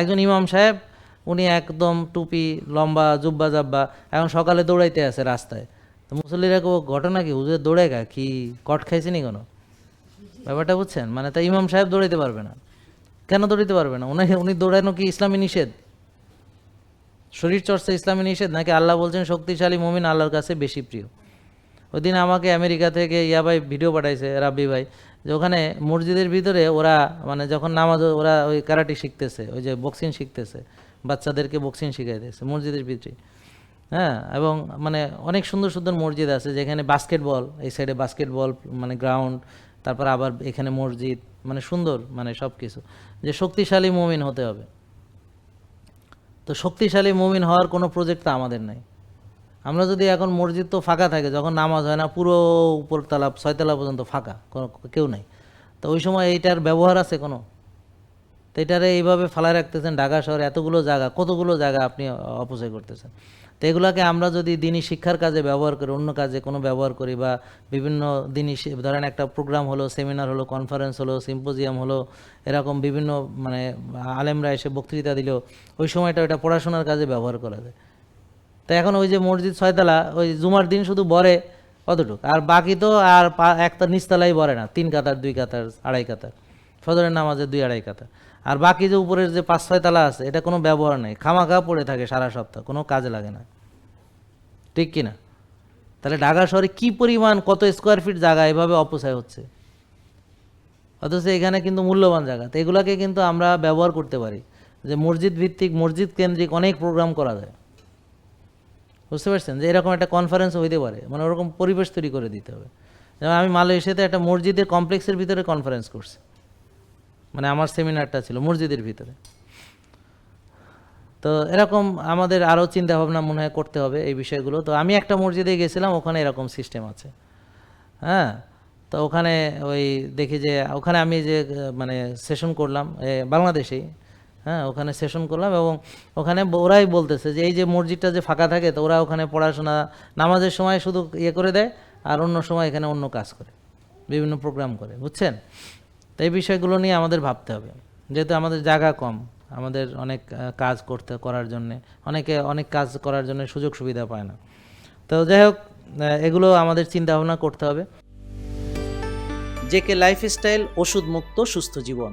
একজন ইমাম সাহেব, উনি একদম টুপি, লম্বা, জুব্বা জাব্বা, এখন সকালে দৌড়াইতে আছে রাস্তায়। তো মুসল্লিরা কেউ ঘটনা কি? হুজুর দৌড়ে গা? কি কট খাইছে নি কোনো? ব্যাপারটা বুঝছেন? মানে তা ইমাম সাহেব দৌড়াইতে পারবে না। কেন দৌড়াইতে পারবে না? উনি উনি দৌড়ানো কি ইসলামী নিষেধ? শরীর চর্চা ইসলামী নিষেধ? নাকি আল্লাহ বলছেন শক্তিশালী মমিন আল্লাহর কাছে বেশি প্রিয়? ওই দিন আমাকে আমেরিকা থেকে ইয়া ভাই ভিডিও পাঠাইছে রাব্বি ভাই। যে ওখানে মসজিদের ভিতরে ওরা মানে যখন নামাজ, ওরা ওই কারাটি শিখতেছে, ওই যে বক্সিং শিখতেছে, বাচ্চাদেরকে বক্সিং শিখাইতেছে মসজিদের ভিতরে। হ্যাঁ এবং মানে অনেক সুন্দর সুন্দর মসজিদ আছে যেখানে বাস্কেটবল, এই সাইডে বাস্কেটবল মানে গ্রাউন্ড, তারপর আবার এখানে মসজিদ মানে সুন্দর মানে সব কিছু যে শক্তিশালী মুমিন হতে হবে। তো শক্তিশালী মুমিন হওয়ার কোনো প্রজেক্ট তো আমাদের নাই। আমরা যদি এখন মসজিদ তো ফাঁকা থাকে, যখন নামাজ হয় না, পুরো উপরতলা, ছয়তলা পর্যন্ত ফাঁকা, কোনো কেউ নাই। তো ওই সময় এইটার ব্যবহার আছে কোনো? তো এটারে এইভাবে ফালায় রাখতেছেন ঢাকা শহরে, এতগুলো জায়গা, কতগুলো জায়গা আপনি অপচয় করতেছেন? তো এগুলোকে আমরা যদি দিনই শিক্ষার কাজে ব্যবহার করি, অন্য কাজে কোনো ব্যবহার করি বা বিভিন্ন দিনই ধরেন একটা প্রোগ্রাম হলো সেমিনার হলো কনফারেন্স হলো সিম্পোজিয়াম হলো, এরকম বিভিন্ন মানে আলেমরা এসে বক্তৃতা দিল, ওই সময়টা ওটা পড়াশোনার কাজে ব্যবহার করা যায়। তো এখন ওই যে মসজিদ ছয়তলা, ওই জুমার দিন শুধু বরে অতটুকু। আর বাকি তো আর একটা নিচতলাই বরে না, তিন কাতার, দুই কাতার, আড়াই কাতার। ফজরের নামাজে দুই আড়াই কাতার। আর বাকি যে উপরের যে পাঁচ ছয় তালা আছে, এটা কোনো ব্যবহার নেই। খামাখা পড়ে থাকে সারা সপ্তাহ, কোনো কাজে লাগে না। ঠিক কি না? তাহলে ঢাকা শহরে কি পরিমাণ, কত স্কোয়ার ফিট জায়গা, এভাবে অপচয় হচ্ছে? অথচ এখানে কিন্তু মূল্যবান জায়গা। তো এগুলাকে কিন্তু আমরা ব্যবহার করতে পারি। যে মসজিদ ভিত্তিক, মসজিদ কেন্দ্রিক অনেক প্রোগ্রাম করা যায়। বুঝতে পারছেন? যে এরকম একটা কনফারেন্স হইতে পারে। মানে ওরকম পরিবেশ তৈরি করে দিতে হবে। যেমন আমি মালয়েশিয়াতে একটা মসজিদের কমপ্লেক্সের ভিতরে কনফারেন্স করছি। মানে আমার সেমিনারটা ছিল মসজিদের ভিতরে। তো এরকম আমাদের আরও চিন্তাভাবনা মনে হয় করতে হবে এই বিষয়গুলো। তো আমি একটা মসজিদে গেছিলাম, ওখানে এরকম সিস্টেম আছে। হ্যাঁ? তো ওখানে ওই দেখি যে, ওখানে আমি যে মানে সেশন করলাম বাংলাদেশেই। হ্যাঁ ওখানে সেশন করলাম এবং ওখানে ওরাই বলতেছে যে এই যে মসজিদটা যে ফাঁকা থাকে, তো ওরা ওখানে পড়াশোনা, নামাজের সময় শুধু ইয়ে করে দেয় আর অন্য সময় এখানে অন্য কাজ করে, বিভিন্ন প্রোগ্রাম করে, বুঝছেন? তো এই বিষয়গুলো নিয়ে আমাদের ভাবতে হবে। যেহেতু আমাদের জায়গা কম, আমাদের অনেক কাজ করতে, করার জন্যে, অনেকে অনেক কাজ করার জন্য সুযোগ সুবিধা পায় না। তো যাই হোক এগুলো আমাদের চিন্তা ভাবনা করতে হবে। জেকে লাইফস্টাইল ওষুধ মুক্ত সুস্থ জীবন।